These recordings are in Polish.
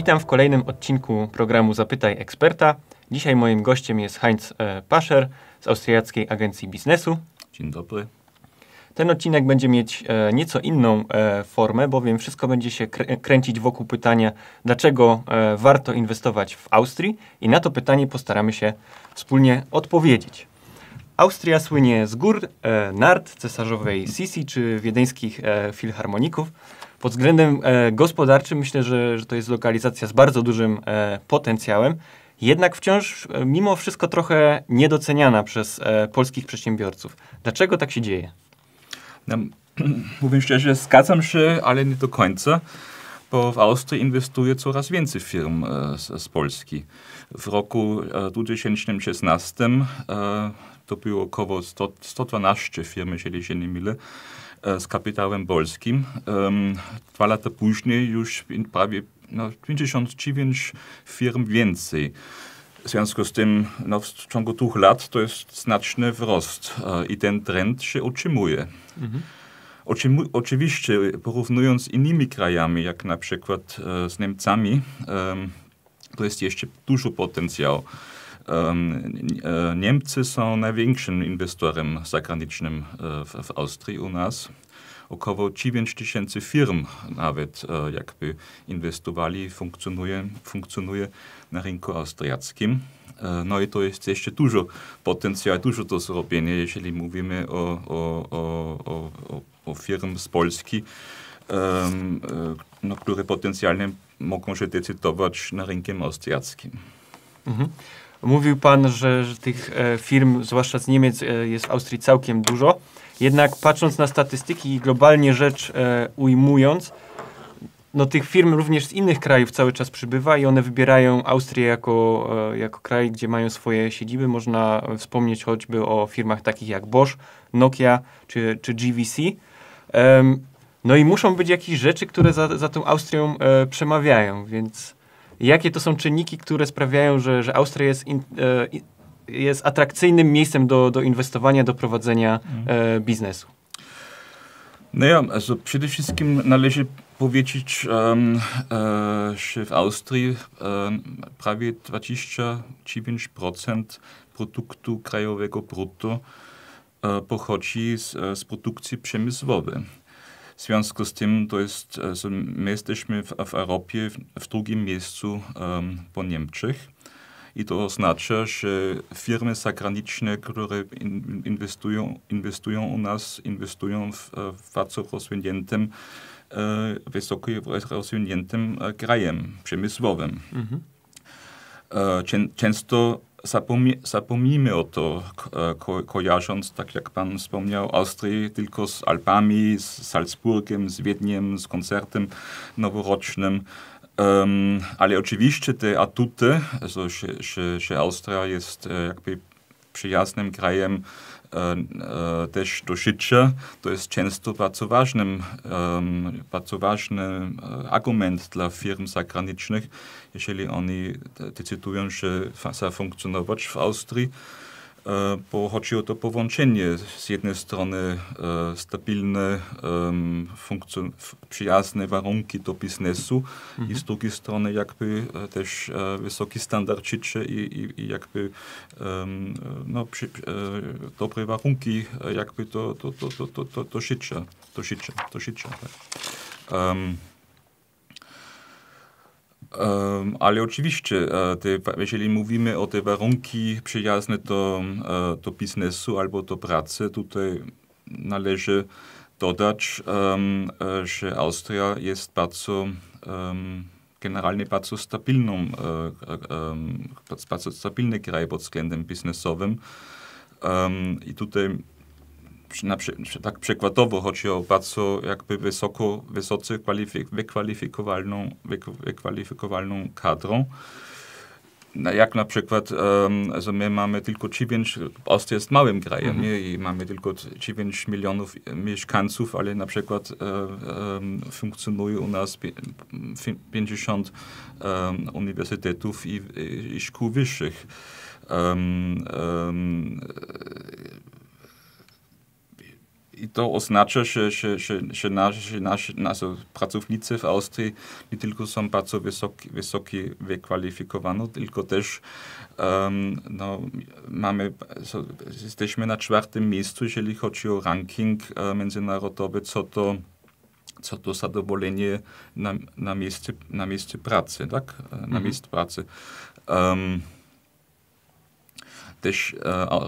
Witam w kolejnym odcinku programu Zapytaj Eksperta. Dzisiaj moim gościem jest Heinz e, Pascher z Austriackiej Agencji Biznesu. Dzień dobry. Ten odcinek będzie mieć e, nieco inną e, formę, bowiem wszystko będzie się krę- kręcić wokół pytania, dlaczego warto inwestować w Austrii i na to pytanie postaramy się wspólnie odpowiedzieć. Austria słynie z gór, nart, cesarzowej Sisi czy wiedeńskich filharmoników. Pod względem e, gospodarczym myślę, że, że to jest lokalizacja z bardzo dużym e, potencjałem, jednak wciąż e, mimo wszystko trochę niedoceniana przez e, polskich przedsiębiorców. Dlaczego tak się dzieje? Ja, mówiąc szczerze, zgadzam się, ale nie do końca, bo w Austrii inwestuje coraz więcej firm e, z, z Polski. W roku e, 2016 e, to było około 100, 112 firm, jeżeli się nie mylę, z kapitałem polskim. Dwa lata później już prawie no, 59 firm więcej. W związku z tym no, w ciągu dwóch lat to jest znaczny wzrost e, i ten trend się utrzymuje. Oczymu- Oczywiście porównując z innymi krajami, jak na przykład e, z Niemcami, em, to jest jeszcze dużo potencjału. E, Niemcy są największym inwestorem zagranicznym e, w, Austrii u nas. Około 9 tysięcy firm nawet e, jakby inwestowali, funkcjonuje, funkcjonuje na rynku austriackim. No i to jest jeszcze dużo potencjału, dużo do zrobienia, jeżeli mówimy o, o, o, o, firm z Polski, no, które potencjalnie mogą się decydować na rynkiem austriackim. Mhm. Mówił Pan, że, że tych e, firm, zwłaszcza z Niemiec, e, jest w Austrii całkiem dużo. Jednak patrząc na statystyki i globalnie rzecz e, ujmując, no tych firm również z innych krajów cały czas przybywa i one wybierają Austrię jako, e, jako kraj, gdzie mają swoje siedziby. Można wspomnieć choćby o firmach takich jak Bosch, Nokia czy, czy GVC. No i muszą być jakieś rzeczy, które za, za tą Austrią e, przemawiają, więc jakie to są czynniki, które sprawiają, że, że Austria jest, in, e, jest atrakcyjnym miejscem do, do inwestowania, do prowadzenia e, biznesu? Naja, also przede wszystkim należy powiedzieć, um, e, że w Austrii um, prawie 29% produktu krajowego brutto e, pochodzi z, e, z produkcji przemysłowej. W związku z tym to jest, also my jesteśmy w, w Europie w, w drugim miejscu um, po Niemczech. I to oznacza, że firmy zagraniczne, które in, inwestują, inwestują u nas, inwestują w, e, w bardzo rozwiniętym, e, wysoko rozwiniętym e, krajem przemysłowym. E, cię- Często zapomni, zapomnimy o to, e, ko, kojarząc, tak jak Pan wspomniał, Austrię tylko z Alpami, z Salzburgiem, z Wiedniem, z koncertem noworocznym. Um, ale oczywiście te atuty, że, że, że Austria jest e, jakby przyjaznym krajem e, e, też do życia, to jest często bardzo ważnym, bardzo ważny e, argument dla firm zagranicznych, jeżeli oni de- decydują, że fa- chcą funkcjonować w Austrii. E, Bo chodzi o to połączenie z jednej strony e, stabilne, przyjazne warunki do biznesu i z drugiej strony jakby e, też wysoki standard życia i, i, i jakby no, przy, dobre warunki jakby do, do, do, do, do, do, życia. Do życia, do życia tak. Em, ale oczywiście, e, te, jeżeli mówimy o te warunki przyjazne do, e, do biznesu albo do pracy, tutaj należy dodać, e, że Austria jest bardzo, generalnie bardzo stabilną, bardzo stabilny kraj pod względem biznesowym. I tutaj na, tak przykładowo chodzi o bardzo jakby wysoko, wysoce kwalifik, wykwalifikowalną, wyk- wykwalifikowalną kadrą. Na, jak na przykład, um, also my mamy tylko 9, Austria jest małym krajem nie? i mamy tylko 9 milionów mieszkańców, ale na przykład em, funkcjonuje u nas pi- fi- 50 em, uniwersytetów i, i, i szkół wyższych. Um, um, i to oznacza, że, że, że, że, nasi, nasi, pracownicy w Austrii nie tylko są bardzo wysoki, wysoki wykwalifikowani, tylko też um, no, mamy, so, jesteśmy na czwartym miejscu, jeżeli chodzi o ranking uh, międzynarodowy, co to co to zadowolenie na, na, miejsce, na miejsce pracy, tak? Na mhm. miejsce pracy. Um, też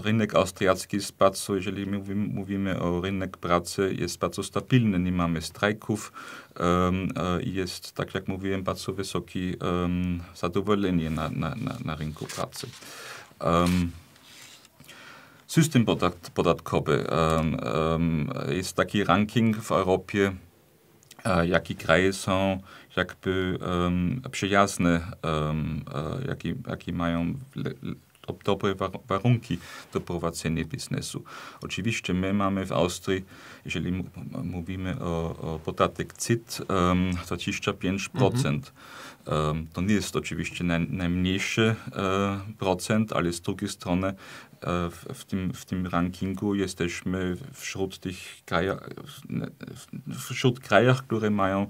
rynek austriacki jest bardzo, jeżeli mówimy, mówimy o rynek pracy, jest bardzo stabilny, nie mamy strajków e, jest, tak jak mówiłem, bardzo wysokie zadowolenie na, na, na, na rynku pracy. System podatkowy. Jest taki ranking w Europie, e, jakie kraje są jakby um, przyjazne, um, jakie, jakie mają dobre warunki do prowadzenia biznesu. Oczywiście my mamy w Austrii, jeżeli mówimy o, o podatek CIT, um, 25%. Mhm. Um, to nie jest oczywiście naj, najmniejszy e, procent, ale z drugiej strony w, w, tym, w tym rankingu jesteśmy wśród tych krajach, wśród krajach, które mają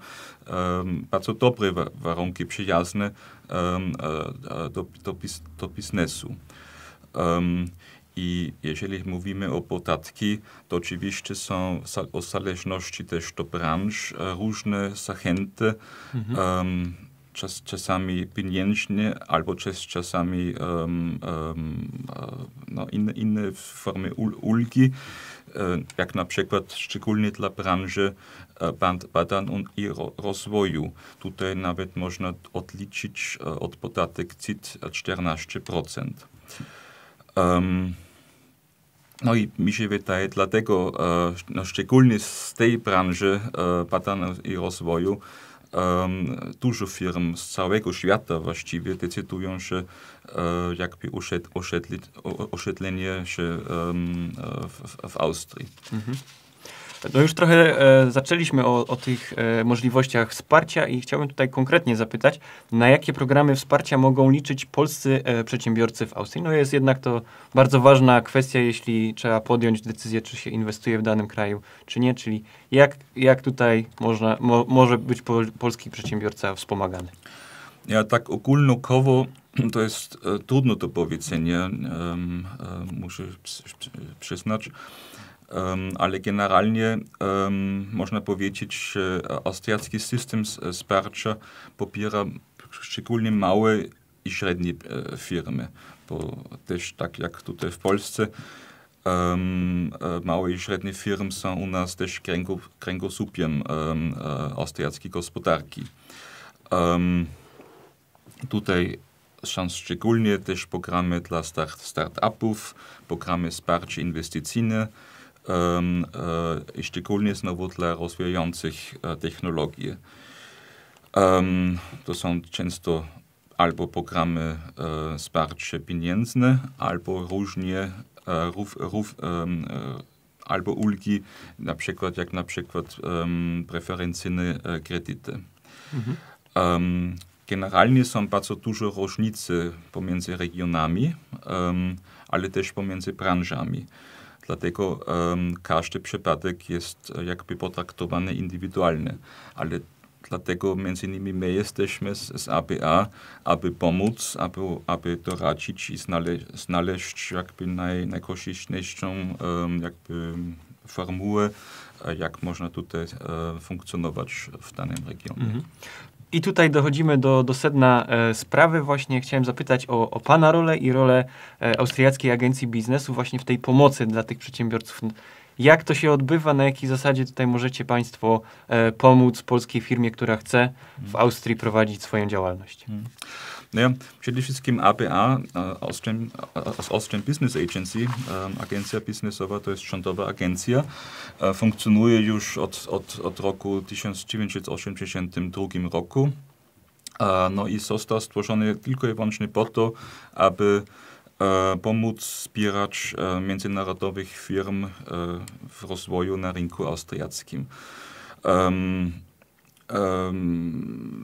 um, bardzo dobre warunki przyjazne um, do, do, do biznesu. Um, I jeżeli mówimy o podatki, to oczywiście są o zależności też do branż różne zachęty. Mhm. Um, czas, czasami pieniężnie, albo czas, czasami um, um, no, inne, inne formy ulgi, jak na przykład szczególnie dla branży badań i rozwoju. Tutaj nawet można odliczyć od podatek CIT 14%. Um, no i mi się wydaje, dlatego no, szczególnie z tej branży badań i rozwoju dużo firm z całego świata właściwie decydują się e, jakby osiedlenie się w, w, Austrii. Mhm. No już trochę e, zaczęliśmy o, o tych e, możliwościach wsparcia i chciałbym tutaj konkretnie zapytać, na jakie programy wsparcia mogą liczyć polscy e, przedsiębiorcy w Austrii? No jest jednak to bardzo ważna kwestia, jeśli trzeba podjąć decyzję, czy się inwestuje w danym kraju, czy nie, czyli jak, jak tutaj można, mo, może być pol, polski przedsiębiorca wspomagany? Ja tak ogólnokowo to jest e, trudno do powiedzenia, muszę przyznać ale generalnie można powiedzieć, austriacki system wsparcia popiera szczególnie małe i średnie e, firmy, bo też tak jak tutaj w Polsce Um, małe i średnie firmy są u nas też kręgosłupiem um, austriackiej gospodarki. Um, tutaj są szczególnie też programy dla start, start-upów, programy wsparcia inwestycyjne, szczególnie znowu dla rozwijających e, technologie. Um, to są często albo programy e, wsparcia pieniężne, albo różnie e, rów, rów, e, albo ulgi, na przykład jak na przykład preferencyjne e, kredyty. Mhm. Um, generalnie są bardzo duże różnice pomiędzy regionami, um, ale też pomiędzy branżami. Dlatego um, każdy przypadek jest e, jakby potraktowany indywidualnie, ale dlatego między innymi my jesteśmy z, z ABA, aby pomóc, aby, aby doradzić i znaleźć, znaleźć jakby naj, najkorzystniejszą um, jakby formułę, e, jak można tutaj e, funkcjonować w danym regionie. Mhm. I tutaj dochodzimy do, do sedna e, sprawy. Właśnie chciałem zapytać o, o Pana rolę i rolę e, Austriackiej Agencji Biznesu właśnie w tej pomocy dla tych przedsiębiorców. Jak to się odbywa? Na jakiej zasadzie tutaj możecie Państwo e, pomóc polskiej firmie, która chce w Austrii prowadzić swoją działalność? Hmm. Naja, przede wszystkim ABA, Austrian, Austrian Business Agency, agencja biznesowa, to jest rządowa agencja, funkcjonuje już od, od, od roku 1982 roku. No i został stworzony tylko i wyłącznie po to, aby pomóc wspierać międzynarodowych firm w rozwoju na rynku austriackim.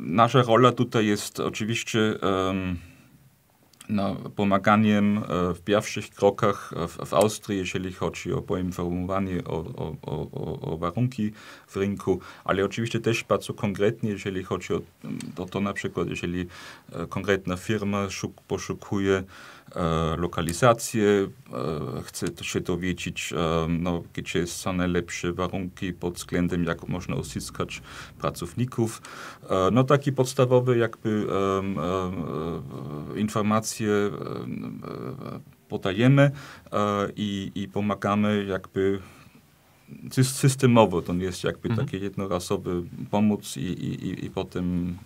Nasza rola tutaj jest oczywiście no, pomaganiem w pierwszych krokach w, w Austrii, jeżeli chodzi o poinformowanie o, o, o, o, warunki w rynku, ale oczywiście też bardzo konkretnie, jeżeli chodzi o to, to na przykład, jeżeli konkretna firma szuk, poszukuje E, lokalizację, e, chce się dowiedzieć, e, no, gdzie są najlepsze warunki pod względem, jak można uzyskać pracowników. No takie podstawowe jakby informacje podajemy i, i pomagamy jakby systemowo, to nie jest jakby mhm. taki jednorazowy pomoc i, i, i potem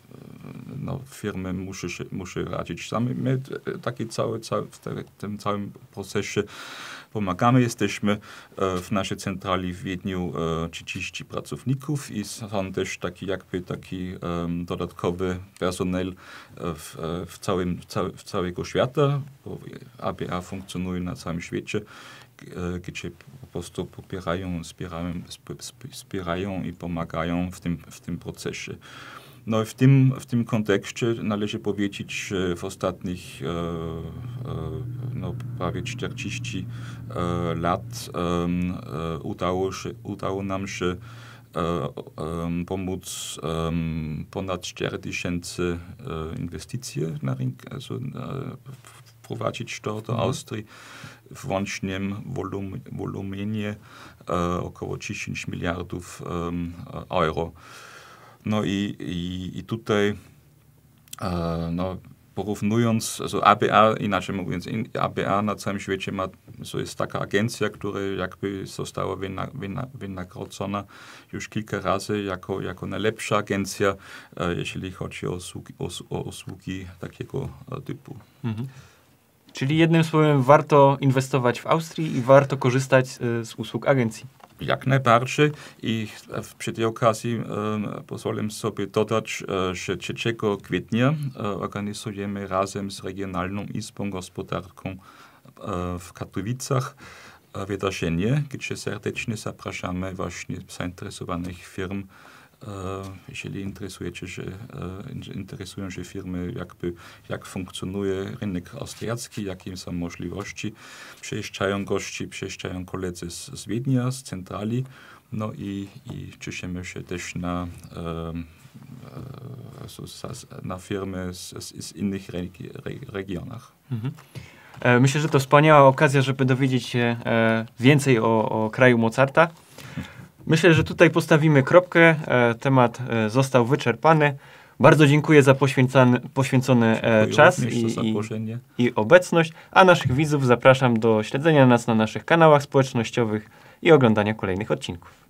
no, firmy muszą, muszą radzić sami. My taki cały, cały, w tym całym procesie pomagamy. Jesteśmy e, w naszej centrali w Wiedniu 30 e, pracowników i są też taki jakby taki dodatkowy personel e, w, w, całym, w całego świata, bo ABA funkcjonuje na całym świecie gdzie po prostu popierają, wspierają, wspierają i pomagają w tym, w tym procesie. No w tym, w tym kontekście należy powiedzieć, że w ostatnich e, e, no, prawie 40 e, lat udało, się, udało nam się pomóc ponad 4 tysięcy inwestycji na rynku, also, wprowadzić to do mhm. Austrii w łącznym wolum, wolumenie około 10 miliardów euro. No i, i, i tutaj e, no, porównując, also ABA, inaczej mówiąc, ABA na całym świecie ma, so jest taka agencja, która jakby została wynagrodzona już kilka razy jako, jako najlepsza agencja, e, jeśli chodzi o usługi, o, o usługi takiego e, typu. Mhm. Czyli jednym słowem warto inwestować w Austrii i warto korzystać z usług agencji. Jak najbardziej i przy tej okazji pozwolę sobie dodać, że 3 kwietnia organizujemy razem z Regionalną Izbą Gospodarką w Katowicach wydarzenie, gdzie serdecznie zapraszamy właśnie zainteresowanych firm E, jeśli interesujecie się, e, interesują się firmy, jakby, jak funkcjonuje rynek austriacki, jakie są możliwości. Przyjeżdżają gości, przyjeżdżają koledzy z, z Wiednia, z centrali, no i, i cieszymy się też na, e, na firmy z, z innych regi regionach. Mhm. Myślę, że to wspaniała okazja, żeby dowiedzieć się więcej o, o kraju Mozarta. Myślę, że tutaj postawimy kropkę. E, temat e, został wyczerpany. Bardzo dziękuję za poświęcony, poświęcony e, czas i, i, i, obecność, a naszych widzów zapraszam do śledzenia nas na naszych kanałach społecznościowych i oglądania kolejnych odcinków.